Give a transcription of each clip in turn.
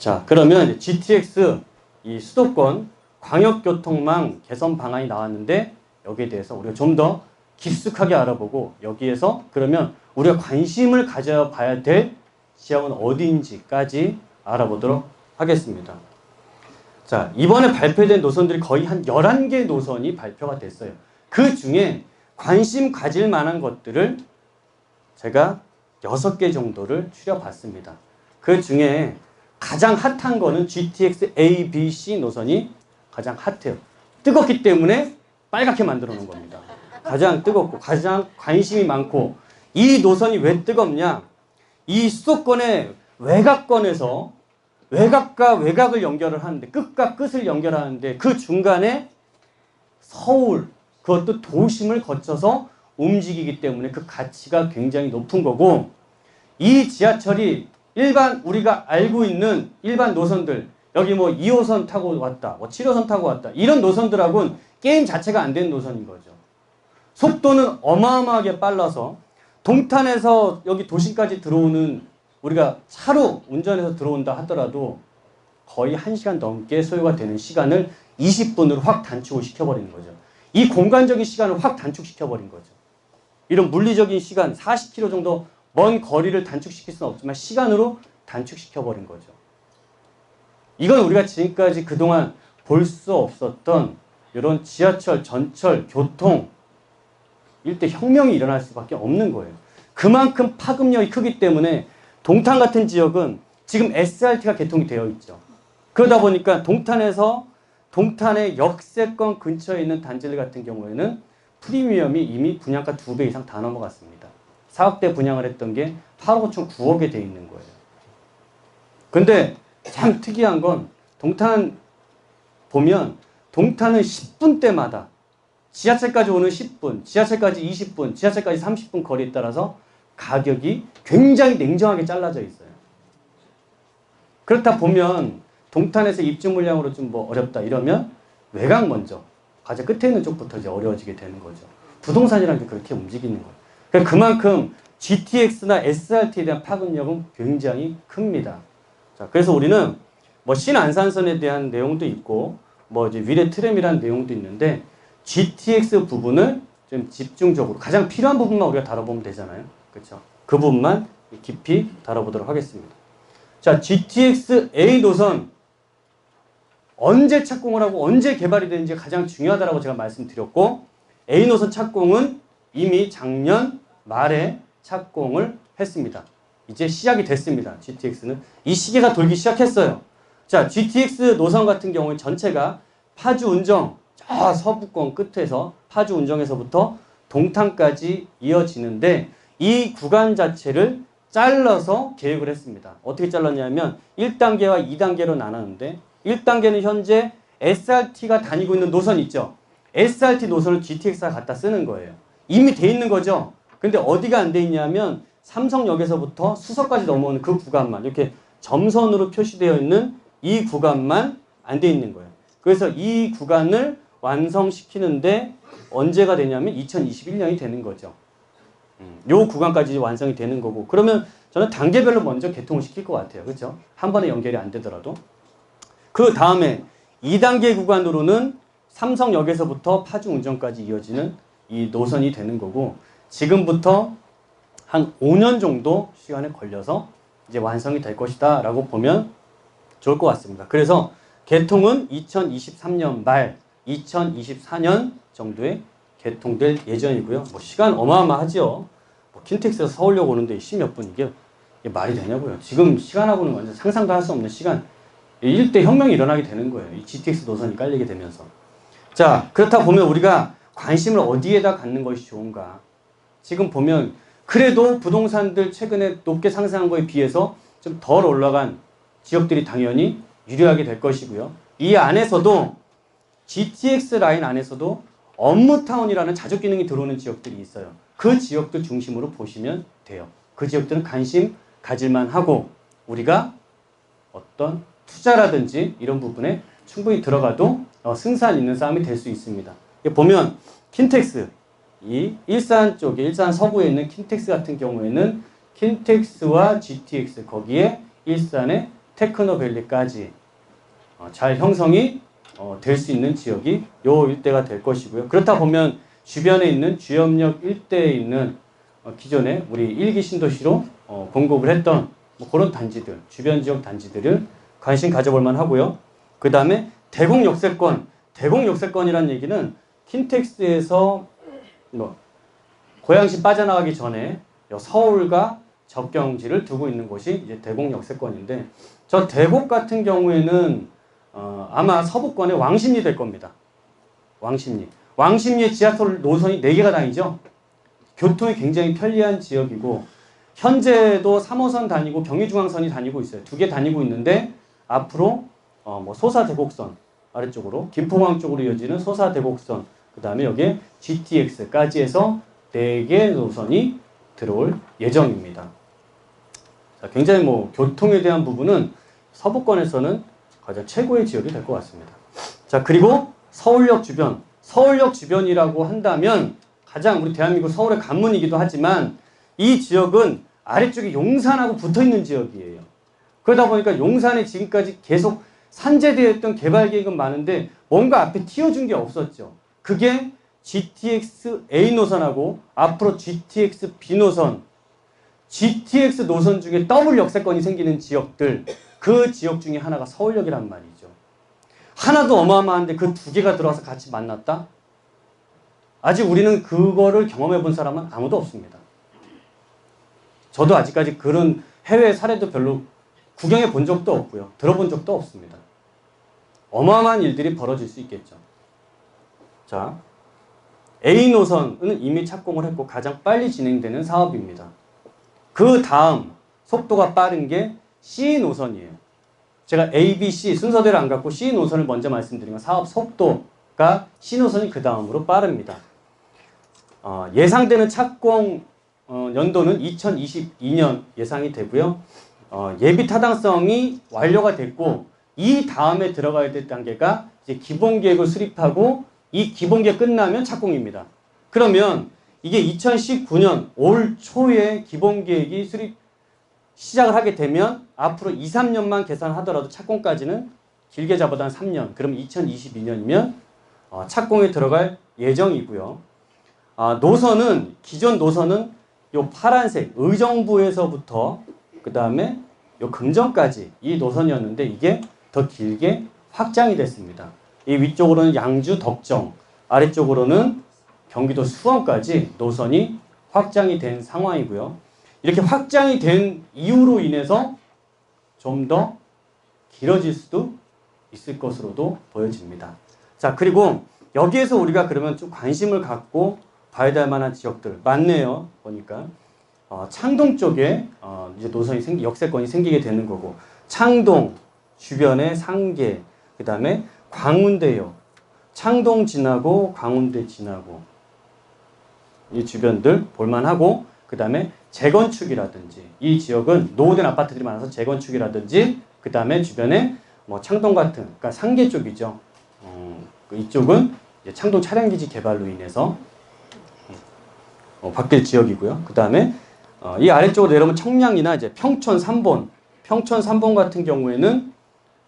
자, 그러면 GTX 이 수도권 광역교통망 개선 방안이 나왔는데 여기에 대해서 우리가 좀 더 깊숙하게 알아보고 여기에서 그러면 우리가 관심을 가져봐야 될 지역은 어디인지까지 알아보도록 하겠습니다. 자, 이번에 발표된 노선들이 거의 한 11개 노선이 발표가 됐어요. 그 중에 관심 가질 만한 것들을 제가 6개 정도를 추려봤습니다. 그 중에 가장 핫한 거는 GTX A, B, C 노선이 가장 핫해요. 뜨겁기 때문에 빨갛게 만들어 놓은 겁니다. 가장 뜨겁고 가장 관심이 많고 이 노선이 왜 뜨겁냐? 이 수도권의 외곽권에서 외곽과 외곽을 연결을 하는데 끝과 끝을 연결하는데 그 중간에 서울 그것도 도심을 거쳐서 움직이기 때문에 그 가치가 굉장히 높은 거고 이 지하철이 일반 우리가 알고 있는 일반 노선들 여기 뭐 2호선 타고 왔다 뭐 7호선 타고 왔다 이런 노선들하고는 게임 자체가 안 되는 노선인 거죠. 속도는 어마어마하게 빨라서 동탄에서 여기 도심까지 들어오는 우리가 차로 운전해서 들어온다 하더라도 거의 1시간 넘게 소요가 되는 시간을 20분으로 확 단축을 시켜버리는 거죠. 이 공간적인 시간을 확 단축시켜버린 거죠. 이런 물리적인 시간, 40km 정도 먼 거리를 단축시킬 수는 없지만 시간으로 단축시켜버린 거죠. 이건 우리가 지금까지 그동안 볼 수 없었던 이런 지하철, 전철, 교통, 일대 혁명이 일어날 수밖에 없는 거예요. 그만큼 파급력이 크기 때문에 동탄 같은 지역은 지금 SRT가 개통이 되어 있죠. 그러다 보니까 동탄에서 동탄의 역세권 근처에 있는 단지들 같은 경우에는 프리미엄이 이미 분양가 두 배 이상 다 넘어갔습니다. 4억대 분양을 했던 게 8억 5천 9억에 돼 있는 거예요. 근데 참 특이한 건 동탄 보면 동탄은 10분 대마다 지하철까지 오는 10분, 지하철까지 20분, 지하철까지 30분 거리에 따라서 가격이 굉장히 냉정하게 잘라져 있어요. 그렇다 보면 동탄에서 입주 물량으로 좀 뭐 어렵다 이러면 외곽 먼저 가장 끝에 있는 쪽부터 이제 어려워지게 되는 거죠. 부동산이라는 게 그렇게 움직이는 거예요. 그러니까 그만큼 GTX나 SRT에 대한 파급력은 굉장히 큽니다. 자, 그래서 우리는 뭐 신안산선에 대한 내용도 있고 뭐 이제 위례 트램이라는 내용도 있는데 GTX 부분을 좀 집중적으로 가장 필요한 부분만 우리가 다뤄보면 되잖아요. 그렇죠? 그 부분만 깊이 다뤄보도록 하겠습니다. 자, GTX A 노선 언제 착공을 하고 언제 개발이 되는지 가장 중요하다고 제가 말씀드렸고 A 노선 착공은 이미 작년 말에 착공을 했습니다. 이제 시작이 됐습니다. GTX는 이 시계가 돌기 시작했어요. 자, GTX 노선 같은 경우는 전체가 파주 운정 저 서부권 끝에서 파주 운정에서부터 동탄까지 이어지는데 이 구간 자체를 잘라서 계획을 했습니다. 어떻게 잘랐냐면 1단계와 2단계로 나눴는데 1단계는 현재 SRT가 다니고 있는 노선 있죠. SRT 노선을 GTX가 갖다 쓰는 거예요. 이미 돼 있는 거죠. 근데 어디가 안 돼 있냐면 삼성역에서부터 수서까지 넘어오는 그 구간만 이렇게 점선으로 표시되어 있는 이 구간만 안 돼 있는 거예요. 그래서 이 구간을 완성시키는데 언제가 되냐면 2021년이 되는 거죠. 음, 요 구간까지 완성이 되는 거고 그러면 저는 단계별로 먼저 개통을 시킬 것 같아요. 그렇죠? 한 번에 연결이 안 되더라도 그 다음에 2단계 구간으로는 삼성역에서부터 파주 운전까지 이어지는 이 노선이 되는 거고 지금부터 한 5년 정도 시간에 걸려서 이제 완성이 될 것이다 라고 보면 좋을 것 같습니다. 그래서 개통은 2023년 말 2024년 정도에 개통될 예정이고요. 뭐 시간 어마어마하죠. 뭐 킨텍스에서 서울역 오는데 10몇 분 이게, 이게 말이 되냐고요. 지금 시간하고는 완전 상상도 할 수 없는 시간. 일대 혁명이 일어나게 되는 거예요. 이 GTX 노선이 깔리게 되면서. 자, 그렇다 보면 우리가 관심을 어디에다 갖는 것이 좋은가? 지금 보면 그래도 부동산들 최근에 높게 상승한 거에 비해서 좀 덜 올라간 지역들이 당연히 유리하게 될 것이고요. 이 안에서도 GTX 라인 안에서도 업무타운이라는 자족 기능이 들어오는 지역들이 있어요. 그 지역들 중심으로 보시면 돼요. 그 지역들은 관심 가질만 하고 우리가 어떤 투자라든지 이런 부분에 충분히 들어가도 어, 승산 있는 싸움이 될 수 있습니다. 보면 킨텍스 이 일산 쪽에 일산 서부에 있는 킨텍스 같은 경우에는 킨텍스와 GTX 거기에 일산의 테크노밸리까지 어, 잘 형성이 어, 될수 있는 지역이 요 일대가 될 것이고요. 그렇다 보면 주변에 있는 주염역 일대에 있는 어, 기존에 우리 일기 신도시로 어, 공급을 했던 뭐 그런 단지들, 주변 지역 단지들을 관심 가져볼 만 하고요. 그 다음에 대공 역세권, 대공 역세권이란 얘기는 킨텍스에서 뭐 고양시 빠져나가기 전에 요 서울과 접경지를 두고 있는 곳이 이제 대곡 역세권인데 저 대곡 같은 경우에는 어, 아마 서부권의 왕십리 될 겁니다. 왕십리. 왕십리에 지하철 노선이 4개가 다니죠. 교통이 굉장히 편리한 지역이고 현재도 3호선 다니고 경의중앙선이 다니고 있어요. 두 개 다니고 있는데 앞으로 어, 뭐 소사대곡선 아래쪽으로 김포광 쪽으로 이어지는 소사대곡선 그 다음에 여기에 GTX까지 해서 4개 노선이 들어올 예정입니다. 자, 굉장히 뭐 교통에 대한 부분은 서부권에서는 가장 최고의 지역이 될 것 같습니다. 자, 그리고 서울역 주변. 서울역 주변이라고 한다면 가장 우리 대한민국 서울의 관문이기도 하지만 이 지역은 아래쪽에 용산하고 붙어 있는 지역이에요. 그러다 보니까 용산에 지금까지 계속 산재되어 있던 개발 계획은 많은데 뭔가 앞에 튀어준 게 없었죠. 그게 GTX A 노선하고 앞으로 GTX B 노선, GTX 노선 중에 더블 역세권이 생기는 지역들, 그 지역 중에 하나가 서울역이란 말이죠. 하나도 어마어마한데 그 두 개가 들어와서 같이 만났다? 아직 우리는 그거를 경험해 본 사람은 아무도 없습니다. 저도 아직까지 그런 해외 사례도 별로 구경해 본 적도 없고요. 들어본 적도 없습니다. 어마어마한 일들이 벌어질 수 있겠죠. 자, A 노선은 이미 착공을 했고 가장 빨리 진행되는 사업입니다. 그 다음 속도가 빠른 게 C 노선이에요. 제가 A, B, C 순서대로 안 갖고 C 노선을 먼저 말씀드리면 사업 속도가 C 노선이 그 다음으로 빠릅니다. 어, 예상되는 착공 어, 연도는 2022년 예상이 되고요. 어, 예비 타당성이 완료가 됐고 이 다음에 들어가야 될 단계가 이제 기본 계획을 수립하고 이 기본 계획 끝나면 착공입니다. 그러면 이게 2019년 올 초에 기본 계획이 수립 시작을 하게 되면 앞으로 2, 3년만 계산하더라도 착공까지는 길게 잡아도 한 3년. 그럼 2022년이면 어, 착공에 들어갈 예정이고요. 아, 노선은 기존 노선은 요 파란색 의정부에서부터 그 다음에 요 금정까지 이 노선이었는데 이게 더 길게 확장이 됐습니다. 이 위쪽으로는 양주 덕정, 아래쪽으로는 경기도 수원까지 노선이 확장이 된 상황이고요. 이렇게 확장이 된 이유로 인해서 좀 더 길어질 수도 있을 것으로도 보여집니다. 자, 그리고 여기에서 우리가 그러면 좀 관심을 갖고 봐야 될 만한 지역들 많네요. 보니까 어, 창동 쪽에 어, 이제 노선이 생기, 역세권이 생기게 되는 거고 창동 주변에 상계 그 다음에 광운대요. 창동 지나고 광운대 지나고 이 주변들 볼만하고 그 다음에 재건축이라든지 이 지역은 노후된 아파트들이 많아서 재건축이라든지 그 다음에 주변에 뭐 창동 같은 그러니까 상계 쪽이죠. 어, 그 이쪽은 창동 차량기지 개발로 인해서 어, 바뀔 지역이고요. 그 다음에 어, 이 아래쪽으로 내려오면 청량이나 이제 평촌 3본, 평촌 3본 같은 경우에는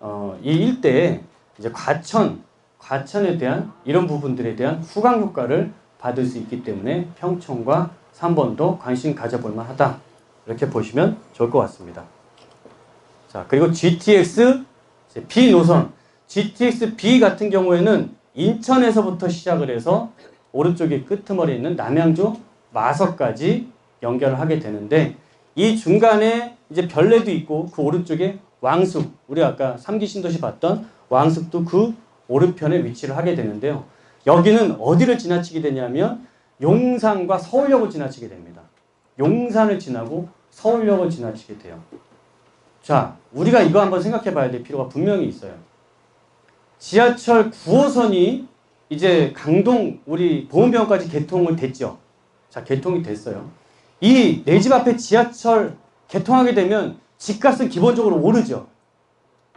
어, 이 일대에 이제 과천, 과천에 대한 이런 부분들에 대한 후광 효과를 받을 수 있기 때문에 평촌과 3번도 관심 가져볼 만하다. 이렇게 보시면 좋을 것 같습니다. 자, 그리고 GTX B 노선. GTX B 같은 경우에는 인천에서부터 시작을 해서 오른쪽에 끄트머리에 있는 남양주 마석까지 연결을 하게 되는데 이 중간에 이제 별내도 있고 그 오른쪽에 왕숙 우리 아까 삼기 신도시 봤던 왕숙도 그 오른편에 위치를 하게 되는데요. 여기는 어디를 지나치게 되냐면 용산과 서울역을 지나치게 됩니다. 용산을 지나고 서울역을 지나치게 돼요. 자, 우리가 이거 한번 생각해 봐야 될 필요가 분명히 있어요. 지하철 9호선이 이제 강동 우리 보훈병원까지 개통을 됐죠. 자, 개통이 됐어요. 이 내 집 앞에 지하철 개통하게 되면 집값은 기본적으로 오르죠.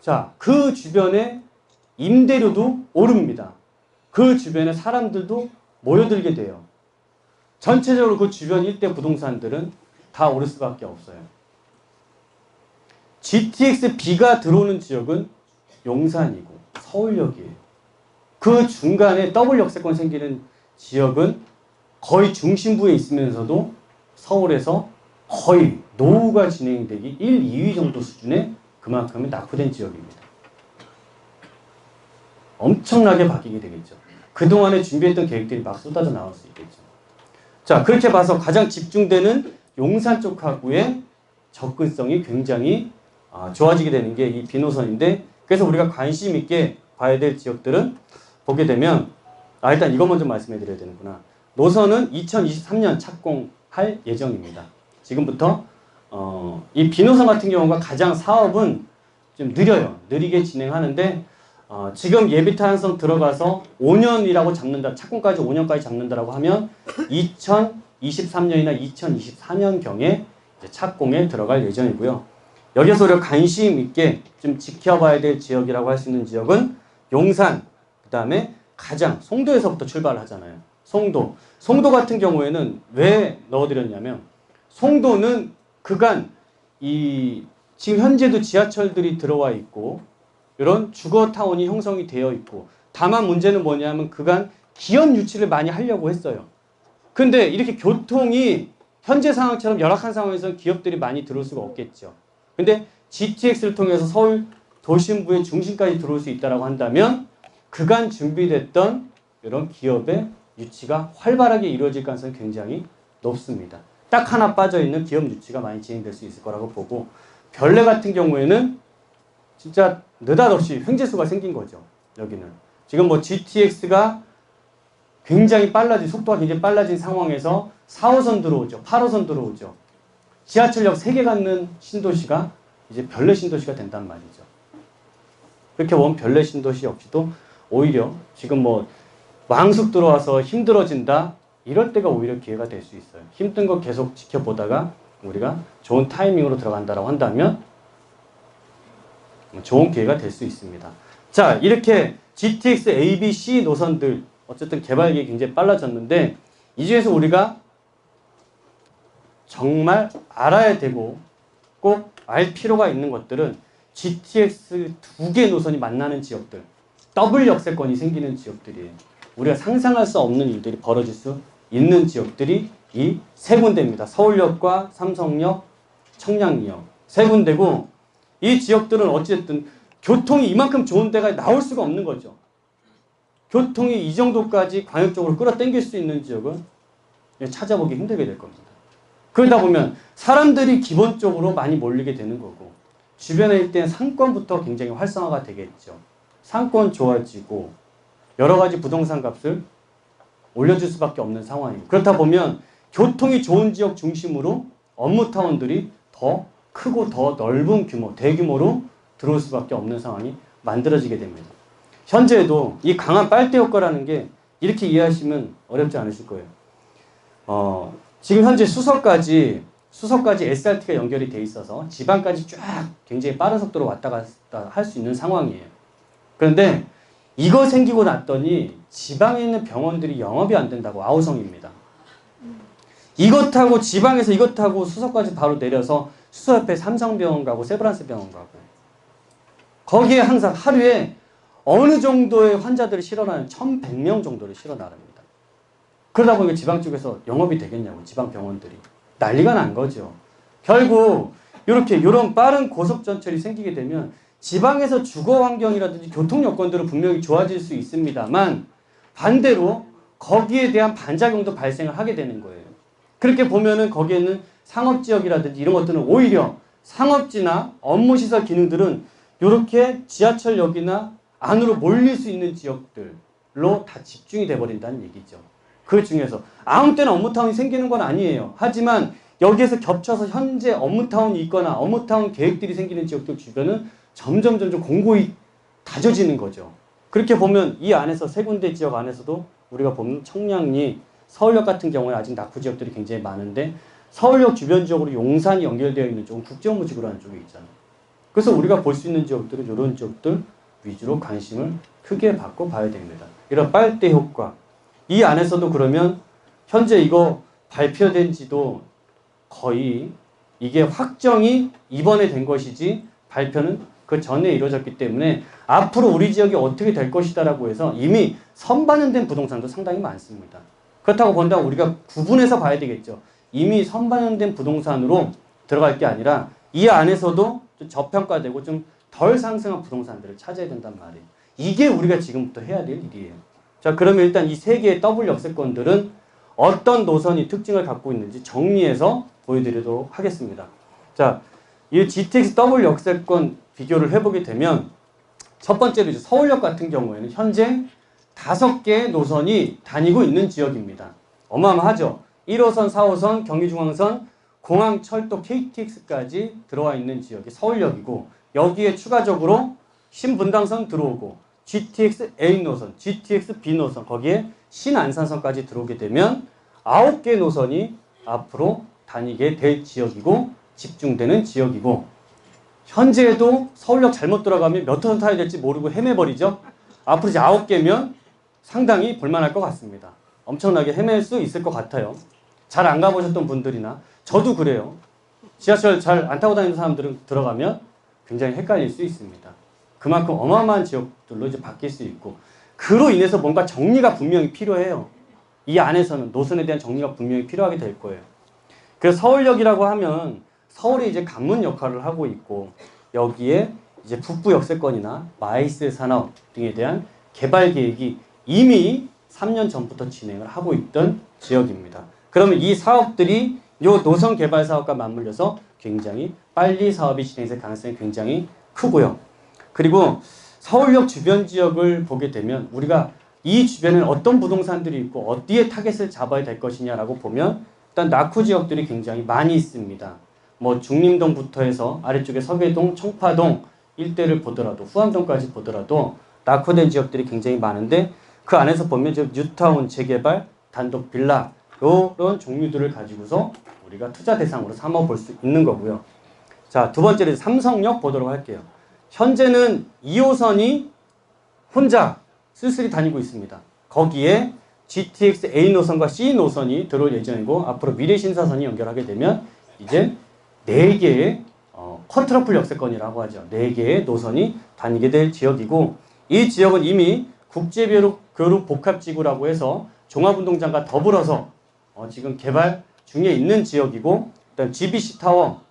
자, 그 주변에 임대료도 오릅니다. 그 주변에 사람들도 모여들게 돼요. 전체적으로 그 주변 일대 부동산들은 다 오를 수밖에 없어요. GTX B가 들어오는 지역은 용산이고 서울역이에요. 그 중간에 더블 역세권 생기는 지역은 거의 중심부에 있으면서도 서울에서 거의 노후가 진행되기 1, 2위 정도 수준의 그만큼의 낙후된 지역입니다. 엄청나게 바뀌게 되겠죠. 그동안에 준비했던 계획들이 막 쏟아져 나올 수 있겠죠. 자, 그렇게 봐서 가장 집중되는 용산 쪽하고의 접근성이 굉장히 아, 좋아지게 되는 게 이 비노선인데 그래서 우리가 관심 있게 봐야 될 지역들은 보게 되면 아 일단 이거 먼저 말씀해 드려야 되는구나. 노선은 2023년 착공할 예정입니다. 지금부터 어, 이 비노선 같은 경우가 가장 사업은 좀 느려요. 느리게 진행하는데 어, 지금 예비 타당성 들어가서 5년이라고 잡는다. 착공까지 5년까지 잡는다라고 하면 2023년이나 2024년 경에 착공에 들어갈 예정이고요. 여기서 우리가 관심 있게 좀 지켜봐야 될 지역이라고 할 수 있는 지역은 용산, 그 다음에 가장 송도에서부터 출발을 하잖아요. 송도. 송도 같은 경우에는 왜 넣어드렸냐면 송도는 그간 이 지금 현재도 지하철들이 들어와 있고 이런 주거 타운이 형성이 되어 있고 다만 문제는 뭐냐면 그간 기업 유치를 많이 하려고 했어요. 근데 이렇게 교통이 현재 상황처럼 열악한 상황에서 기업들이 많이 들어올 수가 없겠죠. 근데 GTX를 통해서 서울 도심부의 중심까지 들어올 수 있다라고 한다면 그간 준비됐던 이런 기업의 유치가 활발하게 이루어질 가능성이 굉장히 높습니다. 딱 하나 빠져 있는 기업 유치가 많이 진행될 수 있을 거라고 보고 별내 같은 경우에는 진짜 느닷없이 횡재수가 생긴 거죠. 여기는 지금 뭐 GTX가 굉장히 빨라진 속도가 굉장히 빨라진 상황에서 4호선 들어오죠. 8호선 들어오죠. 지하철역 3개 갖는 신도시가 이제 별내 신도시가 된단 말이죠. 그렇게 보면 별내 신도시 역시도 오히려 지금 뭐 왕숙 들어와서 힘들어진다 이럴 때가 오히려 기회가 될 수 있어요. 힘든 거 계속 지켜보다가 우리가 좋은 타이밍으로 들어간다라고 한다면 좋은 기회가 될 수 있습니다. 자 이렇게 GTX A, B, C 노선들 어쨌든 개발이 굉장히 빨라졌는데 이 중에서 우리가 정말 알아야 되고 꼭 알 필요가 있는 것들은 GTX 두 개 노선이 만나는 지역들, 더블 역세권이 생기는 지역들이에요. 우리가 상상할 수 없는 일들이 벌어질 수 있는 지역들이 이 세 군데입니다. 서울역과 삼성역, 청량리역 세 군데고 이 지역들은 어쨌든 교통이 이만큼 좋은 데가 나올 수가 없는 거죠. 교통이 이 정도까지 광역적으로 끌어당길 수 있는 지역은 찾아보기 힘들게 될 겁니다. 그러다 보면 사람들이 기본적으로 많이 몰리게 되는 거고 주변에 일단 상권부터 굉장히 활성화가 되겠죠. 상권 좋아지고 여러 가지 부동산 값을 올려줄 수밖에 없는 상황이고 그렇다 보면 교통이 좋은 지역 중심으로 업무 타운들이 더 크고 더 넓은 규모, 대규모로 들어올 수밖에 없는 상황이 만들어지게 됩니다. 현재도 이 강한 빨대 효과라는 게 이렇게 이해하시면 어렵지 않으실 거예요. 어, 지금 현재 수서까지 수서까지 SRT가 연결이 돼 있어서 지방까지 쫙 굉장히 빠른 속도로 왔다 갔다 할 수 있는 상황이에요. 그런데 이거 생기고 났더니 지방에 있는 병원들이 영업이 안 된다고 아우성입니다. 이것 하고 지방에서 이것 하고 수서까지 바로 내려서 수서 옆에 삼성병원 가고 세브란스 병원 가고 거기에 항상 하루에 어느 정도의 환자들이 실어나는 1100명 정도를 실어 나릅니다. 그러다 보니까 지방 쪽에서 영업이 되겠냐고 지방 병원들이 난리가 난 거죠. 결국 이렇게 이런 빠른 고속 전철이 생기게 되면 지방에서 주거 환경이라든지 교통 여건들은 분명히 좋아질 수 있습니다만 반대로 거기에 대한 반작용도 발생을 하게 되는 거예요. 그렇게 보면은 거기에는 상업지역이라든지 이런 것들은 오히려 상업지나 업무시설 기능들은 이렇게 지하철역이나 안으로 몰릴 수 있는 지역들로 다 집중이 돼버린다는 얘기죠. 그 중에서 아무 때나 업무타운이 생기는 건 아니에요. 하지만 여기에서 겹쳐서 현재 업무타운이 있거나 업무타운 계획들이 생기는 지역들 주변은 점점 점점 공고히 다져지는 거죠. 그렇게 보면 이 안에서 세 군데 지역 안에서도 우리가 보면 청량리, 서울역 같은 경우에 아직 낙후 지역들이 굉장히 많은데 서울역 주변 지역으로 용산이 연결되어 있는 쪽은 국제업무지구로 하는 쪽에 있잖아요. 그래서 우리가 볼 수 있는 지역들은 이런 지역들 위주로 관심을 크게 받고 봐야 됩니다. 이런 빨대 효과. 이 안에서도 그러면 현재 이거 발표된 지도 거의 이게 확정이 이번에 된 것이지 발표는 그 전에 이루어졌기 때문에 앞으로 우리 지역이 어떻게 될 것이다라고 해서 이미 선반영된 부동산도 상당히 많습니다. 그렇다고 본다면 우리가 구분해서 봐야 되겠죠. 이미 선반영된 부동산으로 들어갈 게 아니라 이 안에서도 좀 저평가되고 좀 덜 상승한 부동산들을 찾아야 된단 말이에요. 이게 우리가 지금부터 해야 될 일이에요. 자, 그러면 일단 이 세 개의 더블 역세권들은 어떤 노선이 특징을 갖고 있는지 정리해서 보여드리도록 하겠습니다. 자, 이 GTX 더블 역세권 비교를 해보게 되면 첫 번째로 이제 서울역 같은 경우에는 현재 다섯 개의 노선이 다니고 있는 지역입니다. 어마어마하죠. 1호선, 4호선, 경의중앙선, 공항철도 KTX까지 들어와 있는 지역이 서울역이고 여기에 추가적으로 신분당선 들어오고 GTX A 노선, GTX B 노선 거기에 신안산선까지 들어오게 되면 아홉 개 노선이 앞으로 다니게 될 지역이고 집중되는 지역이고 현재도 서울역 잘못 들어가면 몇 호선 타야 될지 모르고 헤매버리죠. 앞으로 이제 아홉 개면 상당히 볼만할 것 같습니다. 엄청나게 헤맬 수 있을 것 같아요. 잘 안 가보셨던 분들이나 저도 그래요. 지하철 잘 안 타고 다니는 사람들은 들어가면 굉장히 헷갈릴 수 있습니다. 그만큼 어마어마한 지역들로 이제 바뀔 수 있고 그로 인해서 뭔가 정리가 분명히 필요해요. 이 안에서는 노선에 대한 정리가 분명히 필요하게 될 거예요. 그래서 서울역이라고 하면 서울이 이제 관문 역할을 하고 있고 여기에 이제 북부 역세권이나 마이스 산업 등에 대한 개발 계획이 이미 3년 전부터 진행을 하고 있던 지역입니다. 그러면 이 사업들이 이 노선 개발 사업과 맞물려서 굉장히 빨리 사업이 진행될 가능성이 굉장히 크고요. 그리고 서울역 주변 지역을 보게 되면 우리가 이 주변에 어떤 부동산들이 있고 어디에 타겟을 잡아야 될 것이냐라고 보면 일단 낙후 지역들이 굉장히 많이 있습니다. 뭐 중림동부터 해서 아래쪽에 서계동, 청파동 일대를 보더라도 후암동까지 보더라도 낙후된 지역들이 굉장히 많은데 그 안에서 보면 지금 뉴타운 재개발, 단독 빌라 이런 종류들을 가지고서 우리가 투자 대상으로 삼아 볼 수 있는 거고요. 자, 두 번째로 삼성역 보도록 할게요. 현재는 2호선이 혼자 쓸쓸히 다니고 있습니다. 거기에 GTX A 노선과 C 노선이 들어올 예정이고 앞으로 미래 신사선이 연결하게 되면 이제 4개의 어, 컨트러플 역세권이라고 하죠. 4개의 노선이 다니게 될 지역이고 이 지역은 이미 국제교류 복합지구라고 해서 종합운동장과 더불어서 어, 지금 개발 중에 있는 지역이고 일단 GBC 타워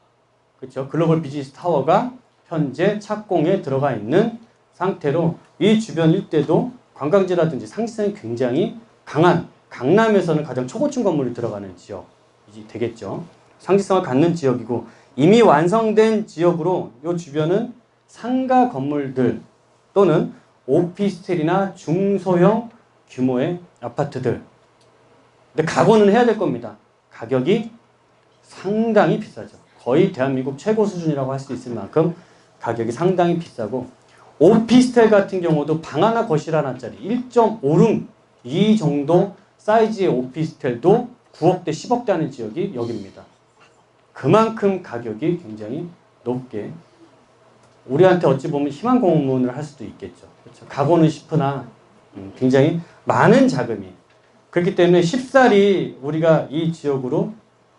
그렇죠 글로벌 비즈니스 타워가 현재 착공에 들어가 있는 상태로 이 주변 일대도 관광지라든지 상징성이 굉장히 강한 강남에서는 가장 초고층 건물이 들어가는 지역이 되겠죠. 상징성을 갖는 지역이고 이미 완성된 지역으로 이 주변은 상가 건물들 또는 오피스텔이나 중소형 규모의 아파트들. 근데 각오는 해야 될 겁니다. 가격이 상당히 비싸죠. 거의 대한민국 최고 수준이라고 할 수 있을 만큼 가격이 상당히 비싸고 오피스텔 같은 경우도 방 하나 거실 하나짜리 1.5룸 이 정도 사이즈의 오피스텔도 9억대 10억대 하는 지역이 여기입니다. 그만큼 가격이 굉장히 높게 우리한테 어찌 보면 희망 고문을 할 수도 있겠죠. 그렇죠. 가고는 싶으나 음, 굉장히 많은 자금이 그렇기 때문에 쉽사리 우리가 이 지역으로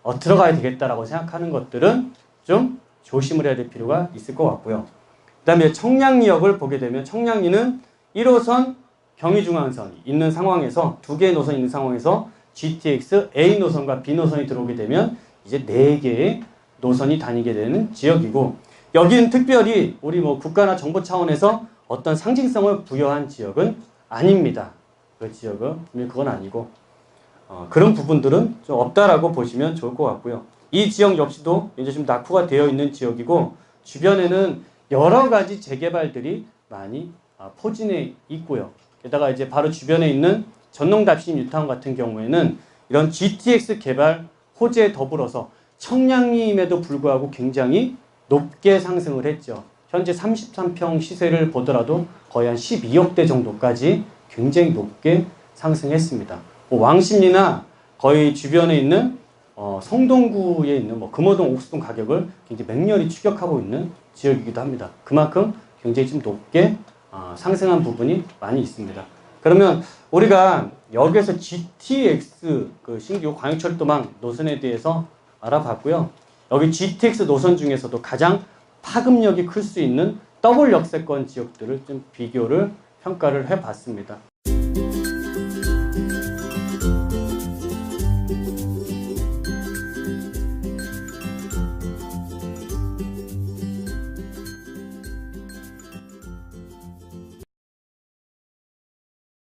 어, 들어가야 되겠다라고 생각하는 것들은 좀 조심을 해야 될 필요가 있을 것 같고요. 그 다음에 청량리역을 보게 되면 청량리는 1호선 경의중앙선이 있는 상황에서 두 개의 노선이 있는 상황에서 GTX A 노선과 B 노선이 들어오게 되면 이제 네 개의 노선이 다니게 되는 지역이고 여기는 특별히 우리 뭐 국가나 정부 차원에서 어떤 상징성을 부여한 지역은 아닙니다. 그 지역은 그건 아니고 어, 그런 부분들은 좀 없다라고 보시면 좋을 것 같고요. 이 지역 역시도 이제 지금 낙후가 되어 있는 지역이고 주변에는 여러 가지 재개발들이 많이 아, 포진해 있고요. 게다가 이제 바로 주변에 있는 전농답신 뉴타운 같은 경우에는 이런 GTX 개발 호재에 더불어서 청량리임에도 불구하고 굉장히 높게 상승을 했죠. 현재 33평 시세를 보더라도 거의 한 12억대 정도까지 굉장히 높게 상승했습니다. 뭐 왕십리나 거의 주변에 있는 어, 성동구에 있는 뭐 금호동, 옥수동 가격을 굉장히 맹렬히 추격하고 있는 지역이기도 합니다. 그만큼 굉장히 좀 높게 어, 상승한 부분이 많이 있습니다. 그러면 우리가 여기에서 GTX 그 신규 광역철도망 노선에 대해서 알아봤고요. 여기 GTX 노선 중에서도 가장 파급력이 클 수 있는 더블 역세권 지역들을 좀 비교를 평가를 해봤습니다.